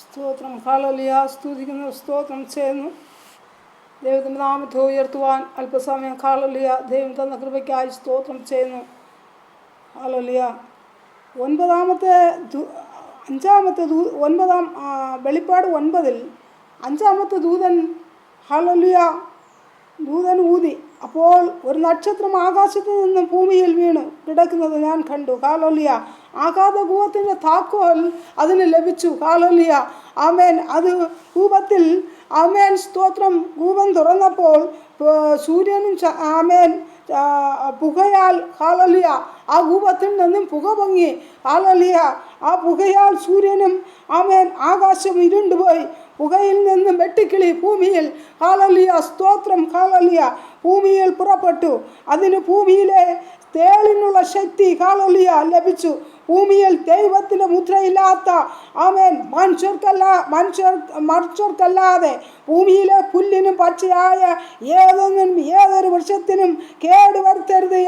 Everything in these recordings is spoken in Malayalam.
സ്തോത്രം. ഹാലലിയ. സ്തുതിക്കുന്നു. സ്തോത്രം ചെയ്യുന്നു. ദൈവത്തിന്റെ നാമത്തെ ഉയർത്തുവാൻ അല്പസമയം. ഹാലലിയ. ദൈവം തന്ന കൃപയ്ക്കായി സ്തോത്രം ചെയ്യുന്നു. ഹാലലിയ. ഒൻപതാമത്തെ അഞ്ചാമത്തെ ദൂ ഒൻപതാം വെളിപ്പാട് ഒൻപതിൽ അഞ്ചാമത്തെ ദൂതൻ ഹാലലിയ ദൂതൻ ഊതി. അപ്പോൾ ഒരു നക്ഷത്രം ആകാശത്തു നിന്നും ഭൂമിയിൽ വീണു കിടക്കുന്നത് ഞാൻ കണ്ടു. കാലോലിയ ആഘാത കൂപത്തിന്റെ താക്കോൽ അതിന് ലഭിച്ചു. കാലോലിയ ആമേൻ. അത് കൂപത്തിൽ ആമേൻ. സ്തോത്രം. കൂപം തുറന്നപ്പോൾ സൂര്യനും ആമേൻ പുകയാൽ ഹാലലിയ ആ കൂപത്തിൽ നിന്നും പുക പൊങ്ങി. ഹാലലിയ. ആ പുകയാൽ സൂര്യനും ആമേൻ ആകാശം ഇരുണ്ടുപോയി. പുകയിൽ നിന്നും വെട്ടിക്കിളി ഭൂമിയിൽ. ഹാലലിയ. സ്തോത്രം. ഹാലലിയ. ഭൂമിയിൽ പുറപ്പെട്ടു. അതിന് ഭൂമിയിലെ തേളിനുള്ള ശക്തി കാളൊലിയ ലഭിച്ചു. ഭൂമിയിൽ ദൈവത്തിന്റെ മുദ്രയില്ലാത്ത ആമേൻ. മനുഷ്യർക്കല്ല മനുഷ്യർ മനുഷ്യർക്കല്ലാതെ ഭൂമിയിലെ പുല്ലിനും പച്ചയായ ഏതൊന്നും ഏതൊരു വൃക്ഷത്തിനും കേടുവരുത്തരുത്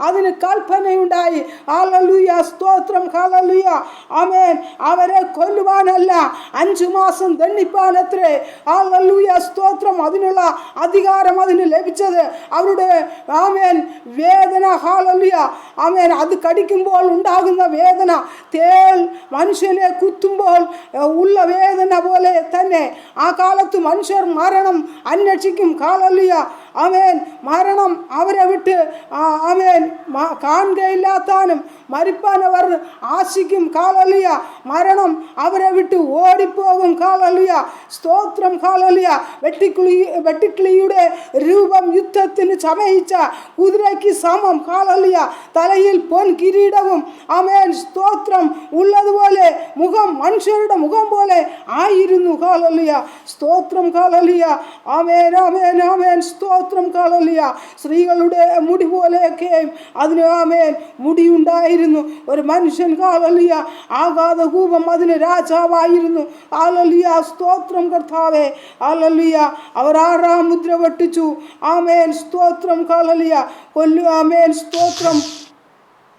അതിന് കൽപ്പനയുണ്ടായി. ഹാലലുയ സ്തോത്രം ഹാലലുയ ആമേൻ. അവരെ കൊല്ലുവാനല്ല അഞ്ചു മാസം ദണ്ഡിപ്പാനത്രേ. ഹാലലുയ സ്തോത്രം. അതിനുള്ള അധികാരം അതിന് ലഭിച്ചത് അവരുടെ ആമേൻ വേദന ഹാലലുയ ആമേൻ. അത് കടിക്കുമ്പോൾ ഉണ്ടാകുന്ന വേദന തേൽ മനുഷ്യനെ കുത്തുമ്പോൾ ഉള്ള വേദന പോലെ തന്നെ. ആ കാലത്ത് മനുഷ്യർ മരണം അന്വേഷിക്കും. കാലല്ലിയ ആമേൻ. മരണം അവരെ വിട്ട് ആ, ആമേൻ. കാണുകയില്ലാത്താനും മരിപ്പാൻ അവർ ആശിക്കും. കാലലിയ. മരണം അവരെ വിട്ട് ഓടിപ്പോകും. കാലലിയ. സ്തോത്രം. കാലലിയ. വെട്ടിക്കിളി വെട്ടിക്കിളിയുടെ രൂപം യുദ്ധത്തിന് ചമയിച്ച കുതിരയ്ക്ക് സമം. കാലലിയ. തലയിൽ പൊൻ കിരീടവും ആമേൻ. സ്തോത്രം. ഉള്ളതുപോലെ മുഖം മനുഷ്യരുടെ മുഖം പോലെ ആയിരുന്നു കാലല്ലിയ സ്തോത്രം കാലലിയ. ആമേൻ ആമേൻ ആമേൻ. സ്തോത്രം കാലലിയ. സ്ത്രീകളുടെ മുടി പോലെയൊക്കെ അതിന് ആമേൻ മുടിയുണ്ടായിരുന്നു. ഒരു മനുഷ്യൻ കാലലിയ. ആഘാത കൂപം അതിന് രാജാവായിരുന്നു. ആലല്ലിയ സ്തോത്രം കർത്താവേ. ആലല്ലിയ അവർ ആറാം മുദ്ര വെട്ടിച്ചു. ആമേൻ സ്തോത്രം കാലലിയ. കൊല്ലു ആമേൻ സ്തോത്രം.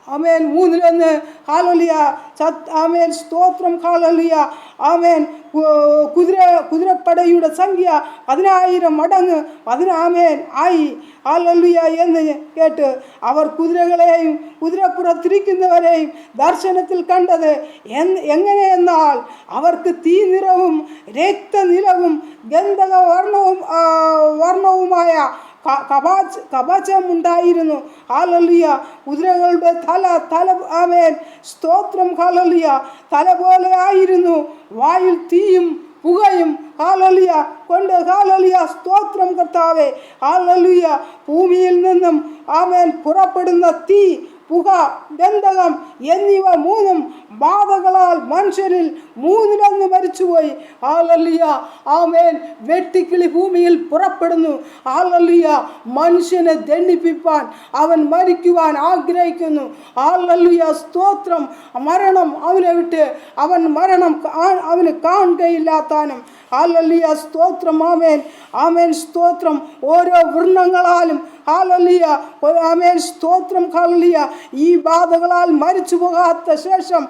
ആമേൻ. മൂന്നിലൊന്ന് ഹാലലിയ. ചത്ത് ആമേൻ. സ്തോത്രം. ഹാലലിയ. ആമേൻ. കുതിര കുതിരപ്പടയുടെ സംഖ്യ പതിനായിരം മടങ്ങ് പതിനാമേൻ ആയി. ഹാലലിയ എന്ന് കേട്ട് അവർ കുതിരകളെയും കുതിരപ്പുറത്തിരിക്കുന്നവരെയും ദർശനത്തിൽ കണ്ടത് എങ്ങനെയെന്നാൽ അവർക്ക് തീ നിറവും രക്തനിലവും ഗന്ധക വർണവും വർണവുമായ ക- കവചം ഉണ്ടായിരുന്നു ഹാലലിയ കുതിരകളുടെ തല തല ആമേൻ സ്തോത്രം ഹാലലിയ തല പോലെ ആയിരുന്നു. വായിൽ തീയും പുകയും ഹാലലിയ കൊണ്ട് ഹാലലിയ സ്തോത്രം കർത്താവേ. ഹാലലിയ ഭൂമിയിൽ നിന്നും ആമേൻ പുറപ്പെടുന്ന തീ പുക ഗന്ധകം എന്നിവ മൂന്നും ബാധകളാൽ മനുഷ്യരിൽ മൂന്നിലൊന്ന് മരിച്ചുപോയി. ആലല്ലിയ ആമേൻ. വെട്ടിക്കിളി ഭൂമിയിൽ പുറപ്പെടുന്നു. ആലല്ലിയ മനുഷ്യനെ ദണ്ഡിപ്പിപ്പാൻ അവൻ മരിക്കുവാൻ ആഗ്രഹിക്കുന്നു. ആലല്ലിയ സ്തോത്രം. മരണം അവനെ വിട്ട് അവൻ മരണം അവന് കാണുകയില്ലാത്താനും ആലല്ലിയ സ്തോത്രം. ആമേൻ. ആമേൻ. സ്തോത്രം. ഓരോ വൃണ്ണങ്ങളാലും ഹാലലിയ. ഒരാമേ സ്തോത്രം ഹാലലിയ. ഈ ബാധകളാൽ മരിച്ചു പോകാത്ത ശേഷം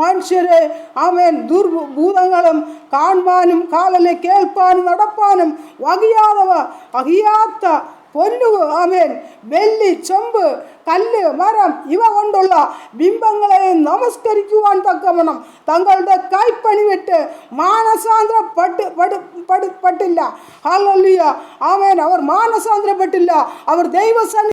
മനുഷ്യരെ ആമേൻ ദുർഭൂതങ്ങളും കാണുവാനും കാലലെ കേൾപ്പാനും നടപ്പാനും വകിയാതവ വകിയാത്ത പൊന്നു ആമേൻ വെള്ളി ചെമ്പ് കല്ല് മരം ഇവ കൊണ്ടുള്ള ബിംബങ്ങളെ നമസ്കരിക്കുവാൻ തക്കവണ്ണം തങ്ങളുടെ കൈപ്പണി വിട്ട് മാനസാന്തരപ്പെട്ട് പെട്- പെട്- പെട്ടില്ല ഹാലലിയ ആമേൻ അവർ മാനസാന്തരപ്പെട്ടില്ല അവർ ദൈവസന്നി